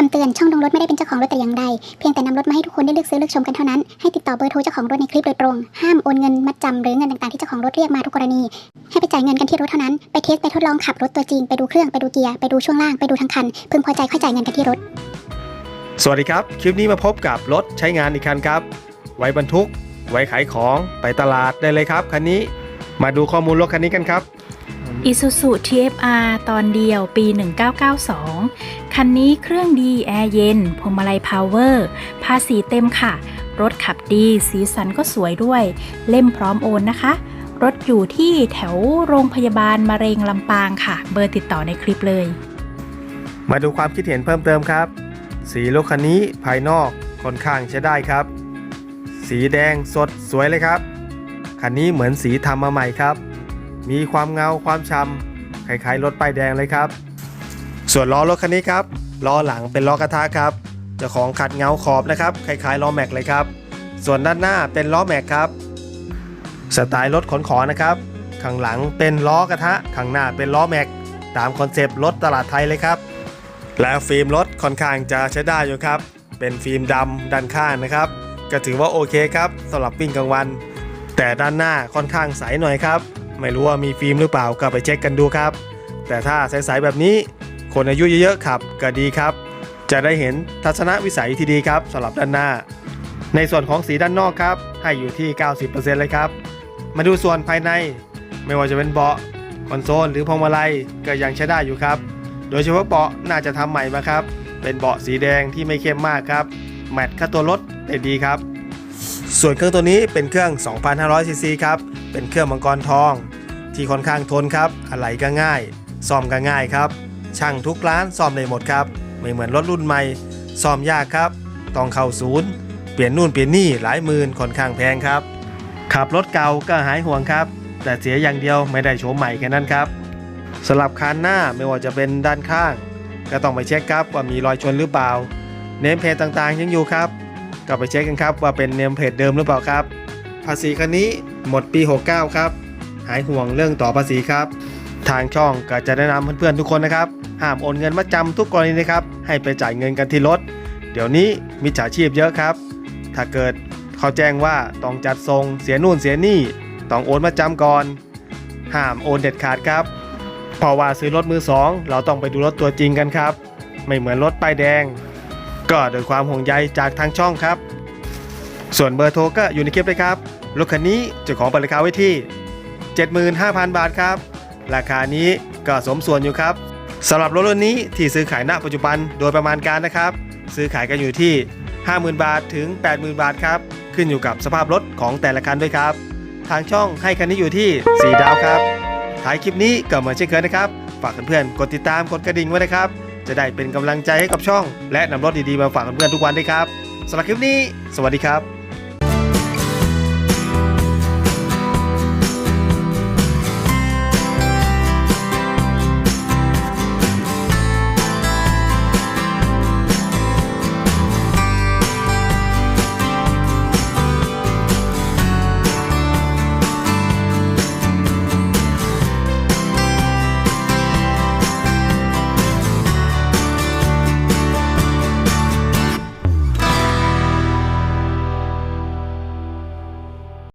คำเตือนช่องลงรถไม่ได้เป็นเจ้าของรถแต่อย่างใด เพียงแต่นำรถมาให้ทุกคนได้เลือกซื้อเลือกชมกันเท่านั้น ให้ติดต่อเบอร์โทรเจ้าของรถในคลิปโดยตรง ห้ามโอนเงินมัดจำหรือเงินต่างๆที่เจ้าของรถเรียกมาทุกกรณี ให้ไปจ่ายเงินกันที่รถเท่านั้น ไปเทสไปทดลองขับรถตัวจริง ไปดูเครื่องไปดูเกียร์ไปดูช่วงล่างไปดูทั้งคัน พึงพอใจค่อยจ่ายเงินกันที่รถ สวัสดีครับ คลิปนี้มาพบกับรถใช้งานอีกคันครับ ไว้บรรทุก ไว้ขายของ ไปตลาดได้เลยครับคันนี้ มาดูข้อมูลรถคันนี้กันครับ Isuzu TFR ตอนเดียวปี 1992 คันนี้เครื่องดี แอร์เย็นพวงมาลัยพาวเวอร์ ภาษีเต็มค่ะ รถขับดี สีสันก็สวยด้วย เล่มพร้อมโอนนะคะ รถอยู่ที่แถวโรงพยาบาลมะเร็งลำปางค่ะ เบอร์ติดต่อในคลิปเลย มาดูความคิดเห็นเพิ่มเติมครับ สีรถคันนี้ภายนอกค่อนข้างใช้ได้ครับ สีแดงสดสวยเลยครับ คันนี้เหมือนสีทำมาใหม่ครับ มีความเงาความช้ำคล้ายๆรถป้ายแดงเลยครับ ส่วนล้อรถคันนี้ครับล้อหลังเป็นล้อกระทะครับเจ้าของขัดเงาขอบนะครับคล้ายๆล้อแม็กเลยครับ ส่วนด้านหน้าเป็นล้อแม็กครับสไตล์รถขนของนะครับข้างหลังเป็นล้อกระทะข้างหน้าเป็นล้อแม็กตามคอนเซปต์รถตลาดไทยเลยครับ แล้วฟิล์มรถค่อนข้างจะใช้ได้อยู่ครับ เป็นฟิล์มดำด้านข้างนะครับ ก็ถือว่าโอเคครับสำหรับวิ่งกลางวัน แต่ด้านหน้าค่อนข้างใสหน่อยครับ ไม่รู้ว่ามีฟิล์มหรือเปล่าก็ไปเช็คกันดูครับ แต่ถ้าใสๆแบบนี้คนอายุเยอะๆขับก็ดีครับ จะได้เห็นทัศนวิสัยที่ดีครับสำหรับด้านหน้า ในส่วนของสีด้านนอกครับ ให้อยู่ที่ 90%เลยครับ มาดูส่วนภายใน ไม่ว่าจะเป็นเบาะคอนโซลหรือพวงมาลัยก็ยังใช้ได้อยู่ครับ โดยเฉพาะเบาะน่าจะทำใหม่มาครับ เป็นเบาะสีแดงที่ไม่เข้มมากครับ แมทค่าตัวรถได้ดีครับ ส่วนเครื่องตัวนี้เป็นเครื่อง 2,500ซีซีครับ เป็นเครื่องมังกรทอง ที่ค่อนข้างทนครับอะไหล่ก็ง่าย ซ่อมก็ง่ายครับ ช่างทุกร้านซ่อมได้หมดครับ ไม่เหมือนรถรุ่นใหม่ ซ่อมยากครับ ต้องเข้าศูนย์ เปลี่ยนนู่นเปลี่ยนนี่หลายหมื่นค่อนข้างแพงครับ ขับรถเก่าก็หายห่วงครับ แต่เสียอย่างเดียวไม่ได้โฉมใหม่แค่นั้นครับสลับคานหน้าไม่ว่าจะเป็นด้านข้าง ก็ต้องไปเช็คครับว่ามีรอยชนหรือเปล่า เนมเพจต่างๆยังอยู่ครับ ก็ไปเช็คกันครับว่าเป็นเนมเพจเดิมหรือเปล่าครับ ภาษีคันนี้ หมดปี 69 ครับ หายห่วงเรื่องต่อภาษีครับ ทางช่องก็จะแนะนำเพื่อนๆทุกคนนะครับ ห้ามโอนเงินมาจำทุกกรณีนะครับ ให้ไปจ่ายเงินกันที่รถ เดี๋ยวนี้มิจฉาชีพเยอะครับ ถ้าเกิดเขาแจ้งว่าต้องจัดทรงเสียนู่นเสียนี่ต้องโอนมาจำก่อน ห้ามโอนเด็ดขาดครับเพราะว่าซื้อรถมือสองเราต้องไปดูรถตัวจริงกันครับ ไม่เหมือนรถป้ายแดง ก็โดวยความห่วงใยจากทางช่องครับ ส่วนเบอร์โทรก็อยู่ในคลิปเลยครับ รถคันนี้เจ้าของเปิดราคาไว้ที่ 75,000 บาทครับ ราคานี้ก็สมส่วนอยู่ครับสำหรับรถรุ่นนี้ที่ซื้อขายณปัจจุบันโดยประมาณการนะครับ ซื้อขายกันอยู่ที่ 50,000 บาทถึง 80,000 บาทครับ ขึ้นอยู่กับสภาพรถของแต่ละคันด้วยครับ ทางช่องให้คันนี้อยู่ที่ 4 ดาวครับท้ายคลิปนี้ก็เหมือนเช่นเคยนะครับ ฝากเพื่อนๆกดติดตามกดกระดิ่งไว้นะครับ จะได้เป็นกำลังใจให้กับช่อง และนำรถดีๆมาฝากเพื่อนๆทุกวันด้วยครับสำหรับคลิปนี้ สวัสดีครับ